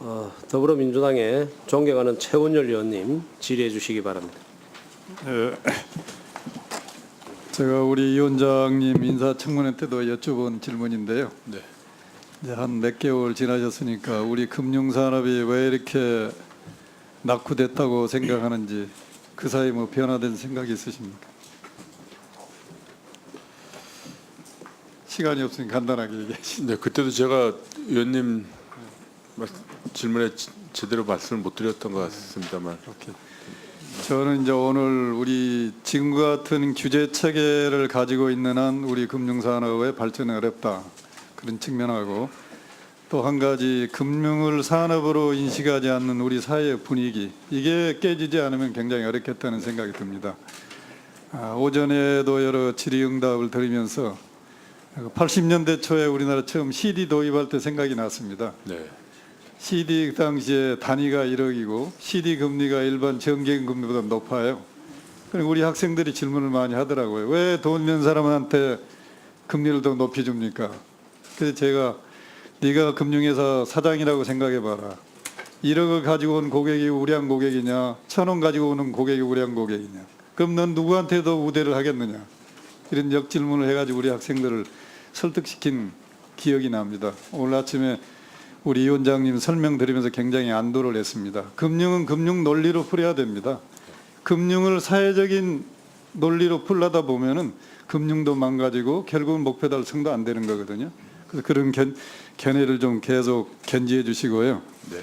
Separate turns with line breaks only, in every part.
어, 더불어민주당의 존경하는 최원열 의원님 질의해 주시기 바랍니다.
예. 제가 우리 위원장님 인사청문회 때도 여쭤본 질문인데요.
네.
이제 한 몇 개월 지나셨으니까 우리 금융산업이 왜 이렇게 낙후됐다고 생각하는지 그 사이 뭐 변화된 생각이 있으십니까? 시간이 없으니 간단하게 얘기하시죠.
네, 그때도 제가 의원님 말- 질문에 지- 제대로 말씀을 못 드렸던 것 같습니다만
오케이. 저는 이제 오늘 우리 지금과 같은 규제 체계를 가지고 있는 한 우리 금융산업의 발전이 어렵다 그런 측면하고 또 한 가지 금융을 산업으로 인식하지 않는 우리 사회의 분위기 이게 깨지지 않으면 굉장히 어렵겠다는 생각이 듭니다. 아, 오전에도 여러 질의응답을 들으면서 80년대 초에 우리나라 처음 CD 도입할 때 생각이 났습니다.
네.
CD 그 당시에 단위가 1억이고 CD 금리가 일반 정기금 금리보다 높아요. 그리고 우리 학생들이 질문을 많이 하더라고요. 왜 돈 있는 사람한테 금리를 더 높이 줍니까? 그래서 제가 네가 금융회사 사장이라고 생각해 봐라. 1억을 가지고 온 고객이 우량 고객이냐, 천 원 가지고 오는 고객이 우량 고객이냐. 그럼 넌 누구한테 더 우대를 하겠느냐? 이런 역질문을 해가지고 우리 학생들을 설득시킨 기억이 납니다. 오늘 아침에 우리 위원장님 설명 드리면서 굉장히 안도를 했습니다. 금융은 금융 논리로 풀어야 됩니다. 금융을 사회적인 논리로 풀려다 보면은 금융도 망가지고 결국은 목표 달성도 안 되는 거거든요. 그래서 그런 견, 견해를 좀 계속 견지해 주시고요.
네.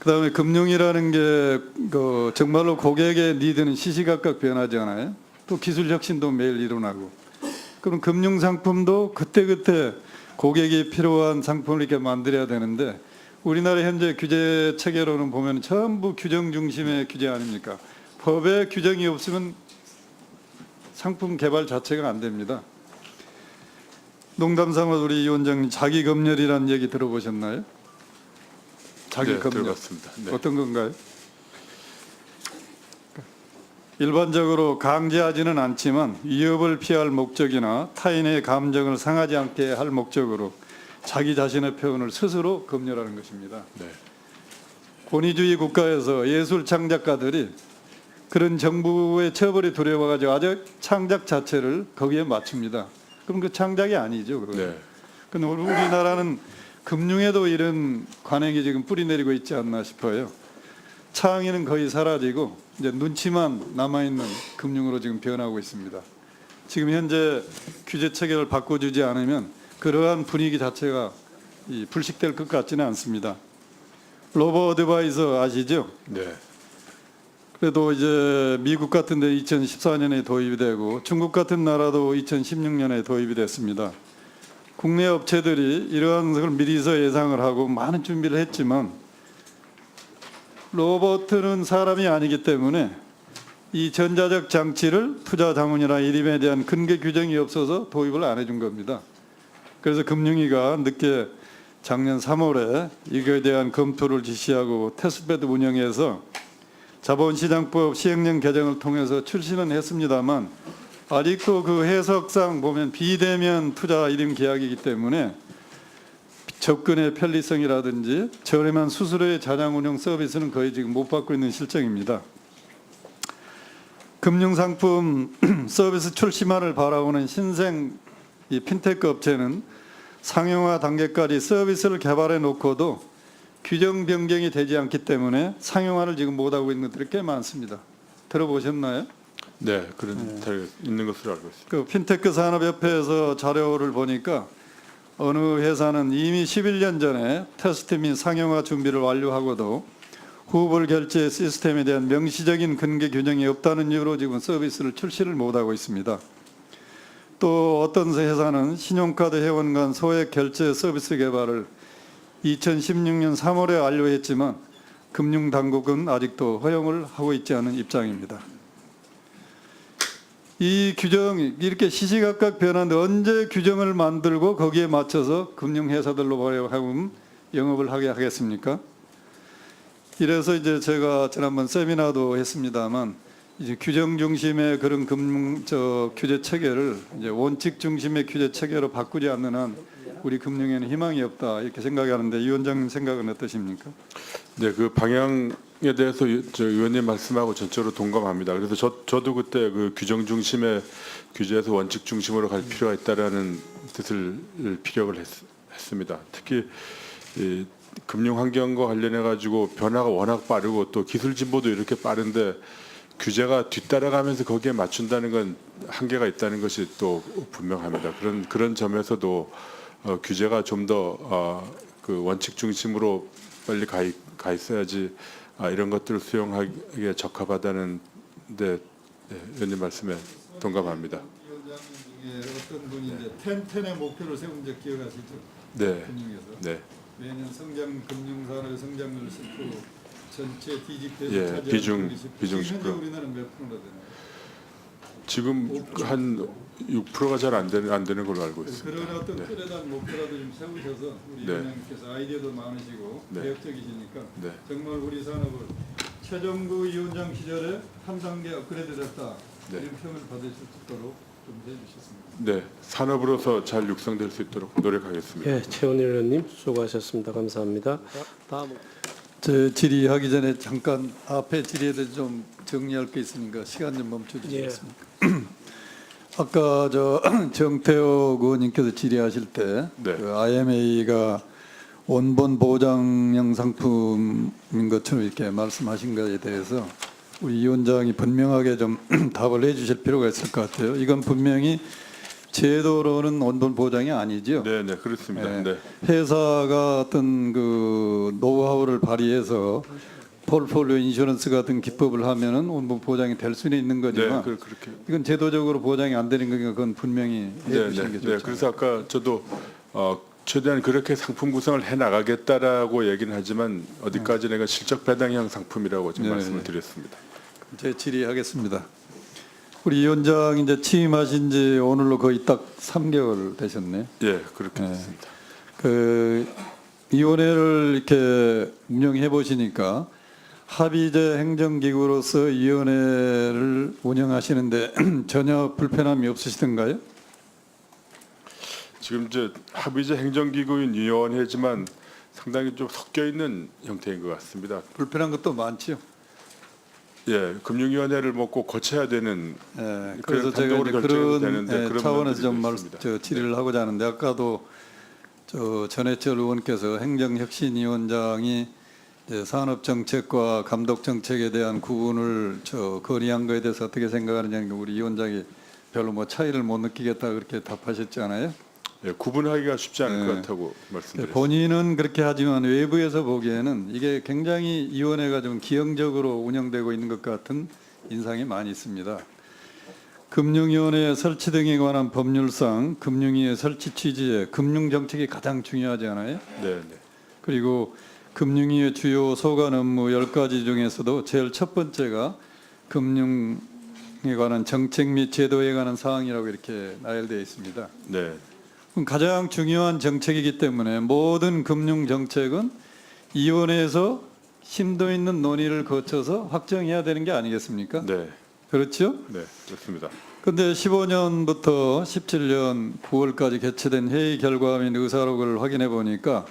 그다음에 금융이라는 게 그 정말로 고객의 니드는 시시각각 변하지 않아요. 또 기술 혁신도 매일 일어나고. 그럼 금융 상품도 그때그때 고객이 필요한 상품을 이렇게 만들어야 되는데 우리나라 현재 규제 체계로는 보면 전부 규정 중심의 규제 아닙니까? 법에 규정이 없으면 상품 개발 자체가 안 됩니다. 농담 삼아 우리 위원장님 자기 검열이라는 얘기 들어보셨나요? 자기
네,
검열.
들어봤습니다. 네.
어떤 건가요? 일반적으로 강제하지는 않지만 위협을 피할 목적이나 타인의 감정을 상하지 않게 할 목적으로 자기 자신의 표현을 스스로 검열하는 것입니다.
네.
권위주의 국가에서 예술 창작가들이 그런 정부의 처벌이 두려워가지고 아주 창작 자체를 거기에 맞춥니다. 그럼 그 창작이 아니죠. 그건.
네.
근데 우리- 우리나라는 금융에도 이런 관행이 지금 뿌리 내리고 있지 않나 싶어요. 창의는 거의 사라지고 이제 눈치만 남아 있는 금융으로 지금 변하고 있습니다. 지금 현재 규제 체계를 바꿔주지 않으면 그러한 분위기 자체가 이 불식될 것 같지는 않습니다. 로버 어드바이저 아시죠?
네.
그래도 이제 미국 같은 데 2014년에 도입이 되고 중국 같은 나라도 2016년에 도입이 됐습니다. 국내 업체들이 이러한 것을 미리서 예상을 하고 많은 준비를 했지만 로봇은 사람이 아니기 때문에 이 전자적 장치를 투자 자문이나 이름에 대한 근거 규정이 없어서 도입을 안 해준 겁니다. 그래서 금융위가 늦게 작년 3월에 이거에 대한 검토를 지시하고 테스트베드 운영해서 자본시장법 시행령 개정을 통해서 출시는 했습니다만 아직도 그 해석상 보면 비대면 투자 이름 계약이기 때문에 접근의 편리성이라든지 저렴한 수수료의 자장 운영 서비스는 거의 지금 못 받고 있는 실정입니다. 금융상품 서비스 출시만을 바라보는 신생 이 핀테크 업체는 상용화 단계까지 서비스를 개발해 놓고도 규정 변경이 되지 않기 때문에 상용화를 지금 못 하고 있는 것들이 꽤 많습니다. 들어보셨나요?
네, 그런 데 있는 것으로 알고 있습니다.
그 핀테크 산업협회에서 자료를 보니까 어느 회사는 이미 11년 전에 테스트 및 상용화 준비를 완료하고도 후불 결제 시스템에 대한 명시적인 근거 규정이 없다는 이유로 지금 서비스를 출시를 못하고 있습니다. 또 어떤 회사는 신용카드 회원 간 소액 결제 서비스 개발을 2016년 3월에 완료했지만 금융당국은 아직도 허용을 하고 있지 않은 입장입니다. 이 규정이 이렇게 시시각각 변하는데 언제 규정을 만들고 거기에 맞춰서 금융회사들로 하면 영업을 하게 하겠습니까? 이래서 이제 제가 지난번 세미나도 했습니다만 이제 규정 중심의 그런 금융 저 규제 체계를 이제 원칙 중심의 규제 체계로 바꾸지 않는 한 우리 금융에는 희망이 없다 이렇게 생각하는데 위원장님 생각은 어떠십니까?
네, 그 방향에 대해서 유- 저 의원님 말씀하고 전적으로 동감합니다. 그래서 저, 저도 그때 그 규정 중심의 규제에서 원칙 중심으로 갈 필요가 있다라는 뜻을 피력을 했, 했습니다. 특히 이 금융 환경과 관련해 가지고 변화가 워낙 빠르고 또 기술 진보도 이렇게 빠른데 규제가 뒤따라가면서 거기에 맞춘다는 건 한계가 있다는 것이 또 분명합니다. 그런 그런 점에서도 어, 규제가 좀더 어, 그 원칙 중심으로 빨리 가, 있, 가 있어야지 아, 이런 것들을 수용하기에 적합하다는 데 네, 의원님 말씀에 동감합니다.
위원장님 중에 어떤 분이 이제 텐텐의 목표를 세운 적 기억하시죠?
네,
금융에서
네,
매년 성장 금융산업의 성장률 10% 전체 DGP에서
예,
차지하는
비중-
10%.
비중
지금 현재
10%.
우리나라는 몇 프로나 되나요?
지금 한 6%가 잘 안 되는 안 되는 걸로 알고 있습니다.
그런 어떤
네,
뚜렷한 목표라도 좀 세우셔서 우리
네.
위원장님께서 아이디어도 많으시고
네.
개혁적이시니까
네.
정말 우리 산업을 최정구 위원장 시절에 한 단계 업그레이드됐다
네.
이런 평을 받으실 수 있도록 좀 해주셨습니다.
네, 산업으로서 잘 육성될 수 있도록 노력하겠습니다.
예, 최원일 의원님 수고하셨습니다. 감사합니다. 다음
제 질의하기 전에 잠깐 앞에 질의에 대해 좀 정리할 게 있으니까 시간 좀 멈춰 주시겠습니까? 아까 저 정태호 의원님께서 질의하실 때
네.
그 IMA가 원본 보장형 상품인 것처럼 이렇게 말씀하신 것에 대해서 우리 위원장이 분명하게 좀 답을 해주실 필요가 있을 것 같아요. 이건 분명히 제도로는 원본 보장이 아니죠.
네, 네, 그렇습니다.
네.
네,
회사가 어떤 그 노하우를 발휘해서 폴폴리오 인슈런스 같은 기법을 하면은 원본 보장이 될 수는 있는
네,
거지만
그, 그렇게.
이건 제도적으로 보장이 안 되는 거니까 그건 분명히
네,
해주시는
네,
게
네.
좋죠.
그래서 아까 저도 어, 최대한 그렇게 상품 구성을 해 나가겠다라고 얘기는 하지만 어디까지 내가 실적 배당형 상품이라고 지금
네,
말씀을
네.
드렸습니다.
제 질의하겠습니다. 우리 위원장 이제 취임하신 지 오늘로 거의 딱 3개월 되셨네요.
예, 그렇게
네.
됐습니다.
그 위원회를 이렇게 운영해 보시니까 합의제 행정기구로서 위원회를 운영하시는데 전혀 불편함이 없으시던가요?
지금 이제 합의제 행정기구인 위원회지만 상당히 좀 섞여 있는 형태인 것 같습니다.
불편한 것도 많지요.
예, 금융위원회를 뭐꼭 거쳐야 되는
예, 그래서 제가 이제 그런
되는데
예,
그런
차원에서 좀 말. 저 질의를 하고자 하는데 아까도 저 전해철 의원께서 행정혁신위원장이 산업 정책과 감독 정책에 대한 구분을 저 거리한 거에 대해서 어떻게 생각하느냐는 우리 위원장이 별로 뭐 차이를 못 느끼겠다 그렇게 답하셨잖아요.
예, 구분하기가 쉽지 않을
네.
것 같다고 말씀드렸습니다.
본인은 그렇게 하지만 외부에서 보기에는 이게 굉장히 위원회가 좀 기형적으로 운영되고 있는 것 같은 인상이 많이 있습니다. 금융위원회 설치 등에 관한 법률상 금융위의 설치 취지에 금융정책이 가장 중요하지 않아요?
네, 네.
그리고 금융위의 주요 소관 업무 10가지 중에서도 제일 첫 번째가 금융에 관한 정책 및 제도에 관한 사항이라고 이렇게 나열되어 있습니다.
네.
그럼 가장 중요한 정책이기 때문에 모든 금융 정책은 위원회에서 심도 있는 논의를 거쳐서 확정해야 되는 게 아니겠습니까?
네.
그렇죠?
네, 그렇습니다.
근데 15년부터 17년 9월까지 개최된 회의 결과 및 의사록을 확인해 보니까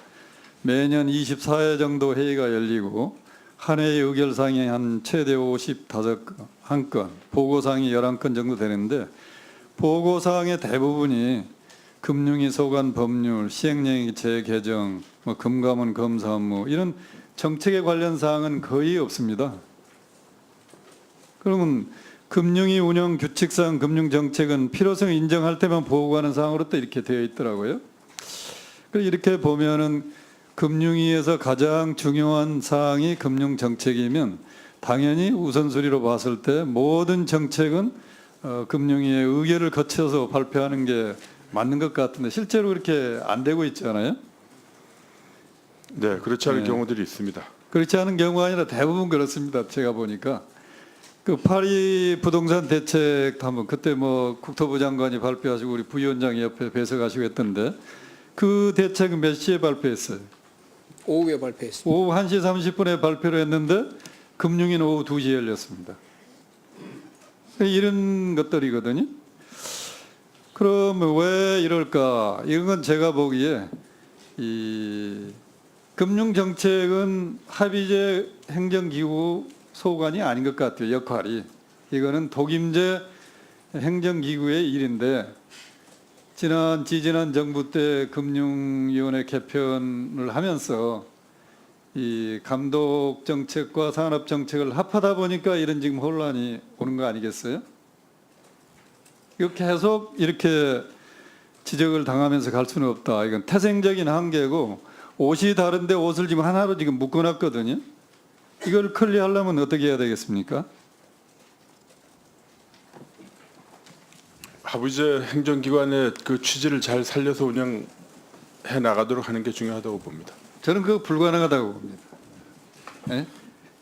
매년 24회 정도 회의가 열리고 한 회의 의결사항이 한 최대 55건, 보고사항이 11건 정도 되는데 보고사항의 대부분이 금융위 소관 법률, 시행령의 재개정, 뭐 금감원 검사 업무 이런 정책에 관련 사항은 거의 없습니다. 그러면 금융위 운영 규칙상 금융 정책은 필요성 인정할 때만 보고하는 사항으로 또 이렇게 되어 있더라고요. 이렇게 보면은 금융위에서 가장 중요한 사항이 금융 정책이면 당연히 우선순위로 봤을 때 모든 정책은 어, 금융위의 의결을 거쳐서 발표하는 게 맞는 것 같은데 실제로 그렇게 안 되고 있잖아요.
네, 그렇지 않은
네.
경우들이 있습니다.
그렇지 않은 경우가 아니라 대부분 그렇습니다. 제가 보니까 그 파리 부동산 대책 한번 그때 뭐 국토부 장관이 발표하시고 우리 부위원장이 옆에 배석하시고 했던데 그 대책은 몇 시에 발표했어요?
오후에 발표했습니다.
오후 1시 30분에 발표를 했는데 금융위는 오후 2시에 열렸습니다. 이런 것들이거든요. 그럼 왜 이럴까? 이런 건 제가 보기에 이 금융 정책은 합의제 행정기구 소관이 아닌 것 같아요. 역할이 이거는 독임제 행정기구의 일인데 지난 지지난 정부 때 금융위원회 개편을 하면서 이 감독 정책과 산업 정책을 합하다 보니까 이런 지금 혼란이 오는 거 아니겠어요? 이거 계속 이렇게 지적을 당하면서 갈 수는 없다. 이건 태생적인 한계고 옷이 다른데 옷을 지금 하나로 지금 묶어놨거든요. 이걸 클리어하려면 어떻게 해야 되겠습니까?
하부제 행정기관의 그 취지를 잘 살려서 운영해 나가도록 하는 게 중요하다고 봅니다.
저는 그거 불가능하다고 봅니다. 예?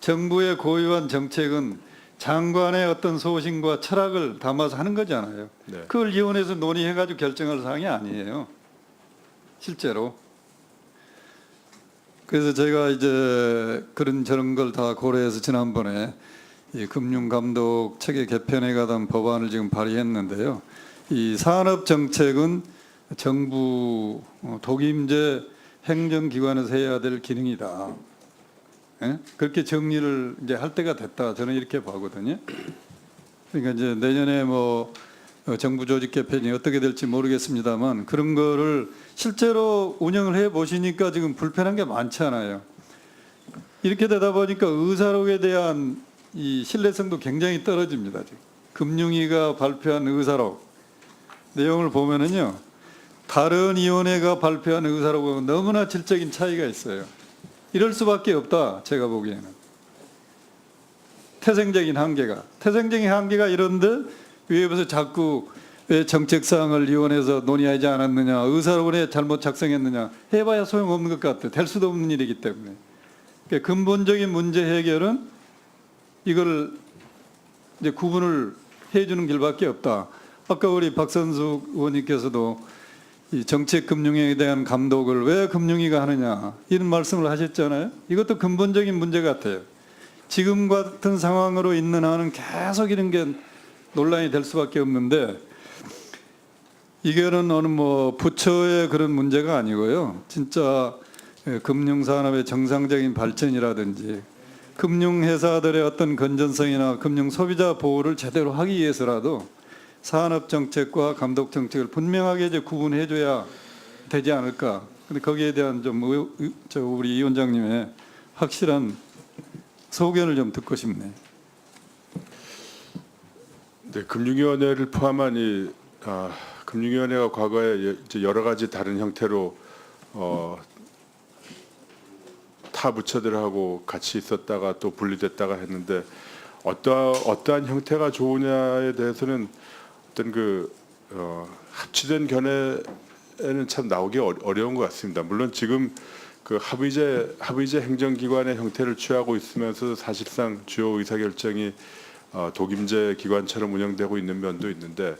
정부의 고유한 정책은 장관의 어떤 소신과 철학을 담아서 하는 거잖아요.
네.
그걸 위원회에서 논의해가지고 결정할 사항이 아니에요. 실제로. 그래서 제가 이제 그런 저런 걸 다 고려해서 지난번에 이 금융감독 체계 개편에 관한 법안을 지금 발의했는데요. 이 산업 정책은 정부 어, 독임제 행정기관에서 해야 될 기능이다. 예? 그렇게 정리를 이제 할 때가 됐다. 저는 이렇게 보거든요. 그러니까 이제 내년에 뭐 어, 정부 조직 개편이 어떻게 될지 모르겠습니다만 그런 거를 실제로 운영을 해 보시니까 지금 불편한 게 많잖아요. 이렇게 되다 보니까 의사록에 대한 이 신뢰성도 굉장히 떨어집니다. 금융위가 발표한 의사록 내용을 보면은요. 다른 위원회가 발표한 의사록하고 너무나 질적인 차이가 있어요. 이럴 수밖에 없다. 제가 보기에는. 태생적인 한계가. 태생적인 한계가 이런데 위에서 자꾸 왜 정책사항을 위원회에서 논의하지 않았느냐, 의사록에 잘못 작성했느냐 해봐야 소용없는 것 같아요. 될 수도 없는 일이기 때문에. 그러니까 근본적인 문제 해결은 이걸 이제 구분을 해주는 길밖에 없다. 아까 우리 박선수 의원님께서도 이 정책 금융에 대한 감독을 왜 금융위가 하느냐 이런 말씀을 하셨잖아요. 이것도 근본적인 문제 같아요. 지금 같은 상황으로 있는 한은 계속 이런 게 논란이 될 수밖에 없는데 이거는 어느 뭐 부처의 그런 문제가 아니고요. 진짜 예, 금융산업의 정상적인 발전이라든지 금융회사들의 어떤 건전성이나 금융 소비자 보호를 제대로 하기 위해서라도 산업 정책과 감독 정책을 분명하게 이제 구분해 줘야 되지 않을까. 근데 거기에 대한 좀 의- 의- 저 우리 이 원장님의 확실한 소견을 좀 듣고 싶네요.
네, 금융위원회를 포함한 이 아, 금융위원회가 과거에 여러 가지 다른 형태로 어, 타 부처들하고 같이 있었다가 또 분리됐다가 했는데 어떠 어떠한 형태가 좋으냐에 대해서는 어떤 그 어, 합치된 견해에는 참 나오기 어- 어려운 것 같습니다. 물론 지금 그 합의제 합의제 행정기관의 형태를 취하고 있으면서 사실상 주요 의사결정이 어, 독임제 기관처럼 운영되고 있는 면도 있는데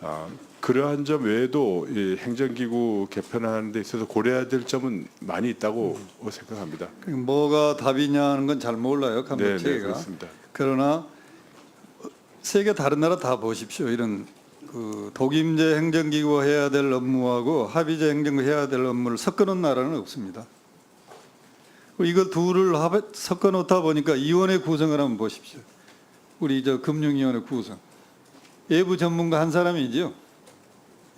아, 그러한 점 외에도 이 행정기구 개편하는 데 있어서 고려해야 될 점은 많이 있다고 생각합니다.
그러니까 뭐가 답이냐는 건 잘 몰라요. 감독
네, 네.
그러나 세계 다른 나라 다 보십시오. 이런 그 독임제 행정기구가 해야 될 업무하고 합의제 행정부 해야 될 업무를 섞어놓은 나라는 없습니다. 이거 둘을 합- 섞어놓다 보니까 위원회 구성을 한번 보십시오. 우리 저 금융위원회 구성. 외부 전문가 한 사람이죠.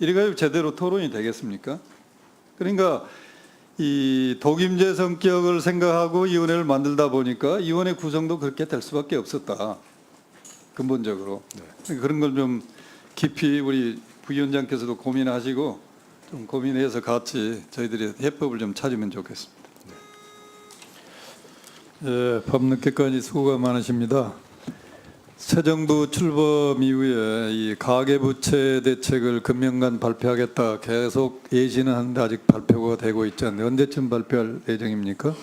이래가지고 제대로 토론이 되겠습니까? 그러니까 이 독임제 성격을 생각하고 위원회를 만들다 보니까 위원회 구성도 그렇게 될 수밖에 없었다. 근본적으로 그런 걸 좀 깊이 우리 부위원장께서도 고민하시고 좀 고민해서 같이 저희들이 해법을 좀 찾으면 좋겠습니다. 예, 밤늦게까지 수고가 많으십니다. 새 정부 출범 이후에 이 가계부채 대책을 금년간 발표하겠다 계속 예시는 하는데 아직 발표가 되고 있지 않는데 언제쯤 발표할 예정입니까?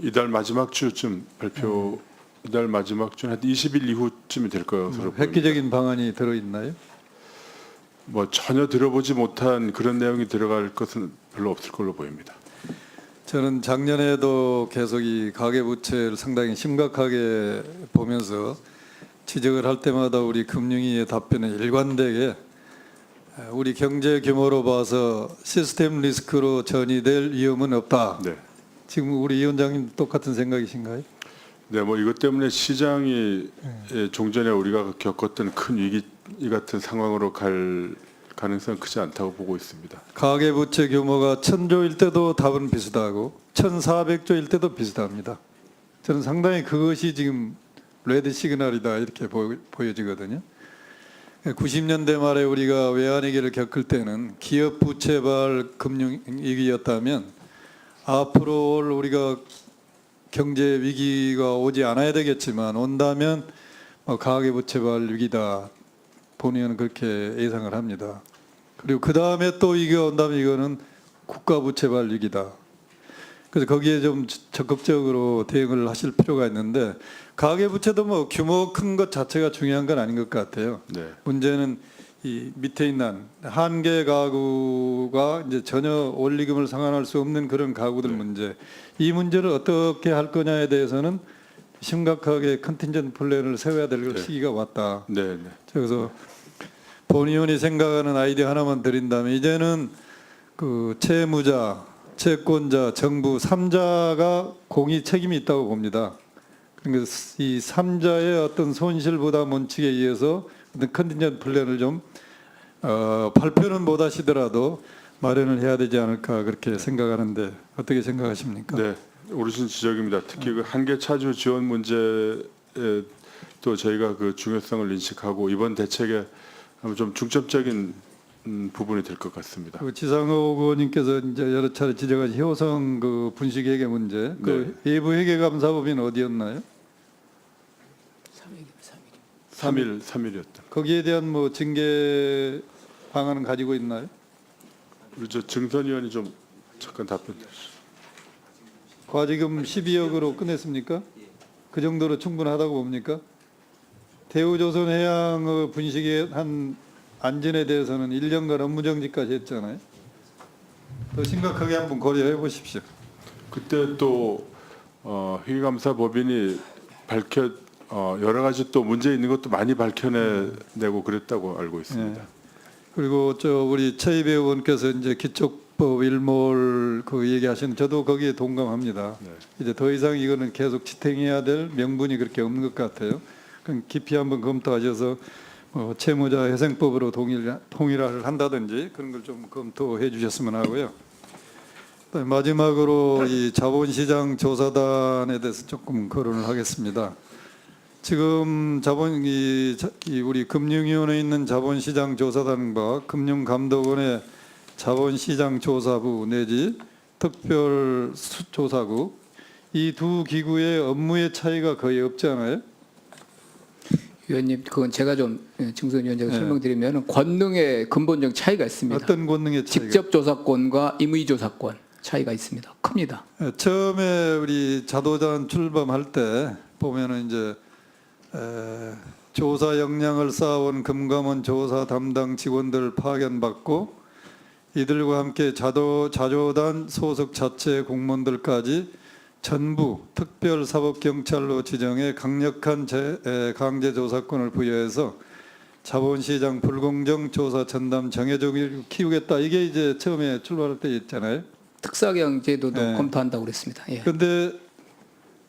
이달 마지막 주쯤 발표 이달 마지막 주한 20일 이후쯤이 될 것으로 보입니다.
획기적인 방안이 들어 있나요?
뭐 전혀 들어보지 못한 그런 내용이 들어갈 것은 별로 없을 걸로 보입니다.
저는 작년에도 계속 이 가계부채를 상당히 심각하게 보면서 지적을 할 때마다 우리 금융위의 답변은 일관되게 우리 경제 규모로 봐서 시스템 리스크로 전이될 위험은 없다.
네.
지금 우리 위원장님 똑같은 생각이신가요?
네, 뭐 이것 때문에 시장이 예, 종전에 우리가 겪었던 큰 위기 같은 상황으로 갈 가능성 은 크지 않다고 보고 있습니다.
가계 부채 규모가 천조일 때도 답은 비슷하고 천사백조일 때도 비슷합니다. 저는 상당히 그것이 지금 레드 시그널이다 이렇게 보, 보여지거든요. 90년대 말에 우리가 외환위기를 겪을 때는 기업 부채발 금융위기였다면 앞으로 올 우리가 경제 위기가 오지 않아야 되겠지만 온다면 뭐 가계 부채발 위기다 본의원은 그렇게 예상을 합니다. 그리고 그 다음에 또 이게 온다면 이거는 국가 부채발 위기다. 그래서 거기에 좀 적극적으로 대응을 하실 필요가 있는데 가계 부채도 뭐 규모 큰 것 자체가 중요한 건 아닌 것 같아요.
네.
문제는 이 밑에 있는 한계 가구가 이제 전혀 원리금을 상환할 수 없는 그런 가구들 문제. 이 문제를 어떻게 할 거냐에 대해서는 심각하게 컨틴전트 플랜을 세워야 될
네.
시기가 왔다.
네, 네.
그래서 본 의원이 생각하는 아이디어 하나만 드린다면 이제는 그 채무자, 채권자, 정부 삼자가 공이 책임이 있다고 봅니다. 그러니까 이 삼자의 어떤 손실 부담 원칙에 의해서 어떤 컨디션 플랜을 좀 어, 발표는 못 하시더라도 마련을 해야 되지 않을까 그렇게 생각하는데 어떻게 생각하십니까?
네, 오르신 지적입니다. 특히 그 한계 차주 지원 문제에 또 저희가 그 중요성을 인식하고 이번 대책에 좀 중점적인 음, 부분이 될 것 같습니다.
그 지상호 의원님께서 이제 여러 차례 지적하신 효성 그 분식 회계 문제, 그 외부 회계 감사법인 어디였나요?
3일 3일이었다.
거기에 대한 뭐 징계 방안은 가지고 있나요?
우리 저 증선 의원이 좀 잠깐 답변 주시죠.
과지금 12억으로 끝냈습니까? 그 정도로 충분하다고 봅니까? 대우조선해양의 분식에 한 안전에 대해서는 1년간 업무정지까지 했잖아요. 더 심각하게 한번 고려해 보십시오.
그때 또 어, 회계감사법인이 밝혀 어, 여러 가지 또 문제 있는 것도 많이 밝혀내고 그랬다고 알고 있습니다.
예. 그리고 저 우리 최이배 의원께서 이제 기초법 일몰 그 얘기하시는 저도 거기에 동감합니다.
네.
이제 더 이상 이거는 계속 지탱해야 될 명분이 그렇게 없는 것 같아요. 그럼 깊이 한번 검토하셔서 뭐 채무자 회생법으로 동일 통일을 한다든지 그런 걸 좀 검토해 주셨으면 하고요. 그다음에 마지막으로 이 자본시장 조사단에 대해서 조금 거론을 하겠습니다. 지금 자본 이, 자- 이 우리 금융위원회에 있는 자본시장 조사단과 금융감독원의 자본시장 조사부 내지 특별 수- 조사국 이 두 기구의 업무의 차이가 거의 없잖아요.
위원님, 그건 제가 좀 예, 증선 위원장에
네.
설명드리면 권능의 근본적 차이가 있습니다.
어떤 권능의 차이가?
직접 조사권과 임의 조사권 차이가 있습니다. 큽니다.
예, 처음에 우리 자도전 출범할 때 보면은 이제 에, 조사 역량을 쌓아온 금감원 조사 담당 직원들 파견받고 이들과 함께 자도 자조단 소속 자체 공무원들까지 전부 특별 사법 경찰로 지정해 강력한 제, 에, 강제 조사권을 부여해서 자본시장 불공정 조사 전담 정해주기를 키우겠다 이게 이제 처음에 출발할 때 있잖아요.
특사경 제도도
네.
검토한다고 그랬습니다. 예.
근데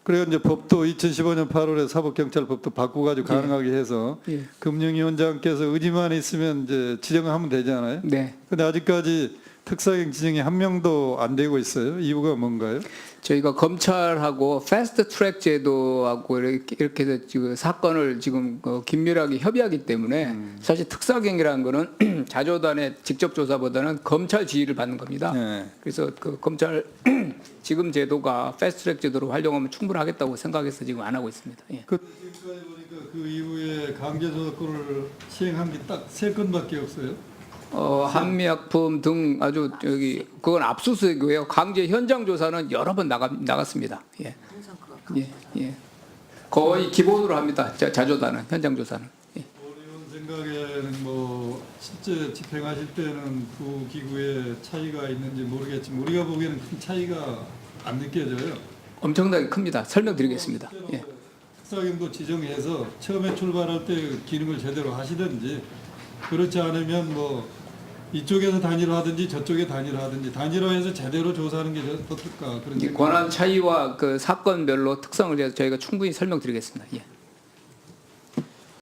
그래 이제 법도 2015년 8월에 사법경찰법도 바꾸가지고
예.
가능하게 해서
예.
금융위원장께서 의지만 있으면 이제 지정하면 되잖아요.
네.
근데 아직까지 특사경 지정이 한 명도 안 되고 있어요. 이유가 뭔가요?
저희가 검찰하고 패스트 트랙 제도하고 이렇게, 이렇게 해서 지금 사건을 지금 어, 긴밀하게 협의하기 때문에
음.
사실 특사경이라는 거는 자조단의 직접 조사보다는 검찰 지휘를 받는 겁니다.
네.
그래서 그 검찰 지금 제도가 패스트 트랙 제도로 활용하면 충분하겠다고 생각해서 지금 안 하고 있습니다. 예.
그 지금까지 보니까 그 이후에 강제조사권을 시행한 게 딱 세 건밖에 없어요.
어, 한미약품 등 아주 저기 그건 압수수색이고요. 강제 현장 조사는 여러 번 나가 나갔습니다. 예. 예, 예. 거의 기본으로 합니다. 자, 자조단은 현장 조사는. 예.
의원 생각에는 뭐 실제 집행하실 때는 두 기구의 차이가 있는지 모르겠지만 우리가 보기에는 큰 차이가 안 느껴져요.
엄청나게 큽니다. 설명드리겠습니다. 예.
특사경도 지정해서 처음에 출발할 때 기능을 제대로 하시든지 그렇지 않으면 뭐 이쪽에서 단일화하든지 저쪽에 단일화하든지 단일화해서 제대로 조사하는 게 어떨까 그런
이. 권한 차이와 그 사건별로 특성을 대해서 저희가 충분히 설명드리겠습니다. 예.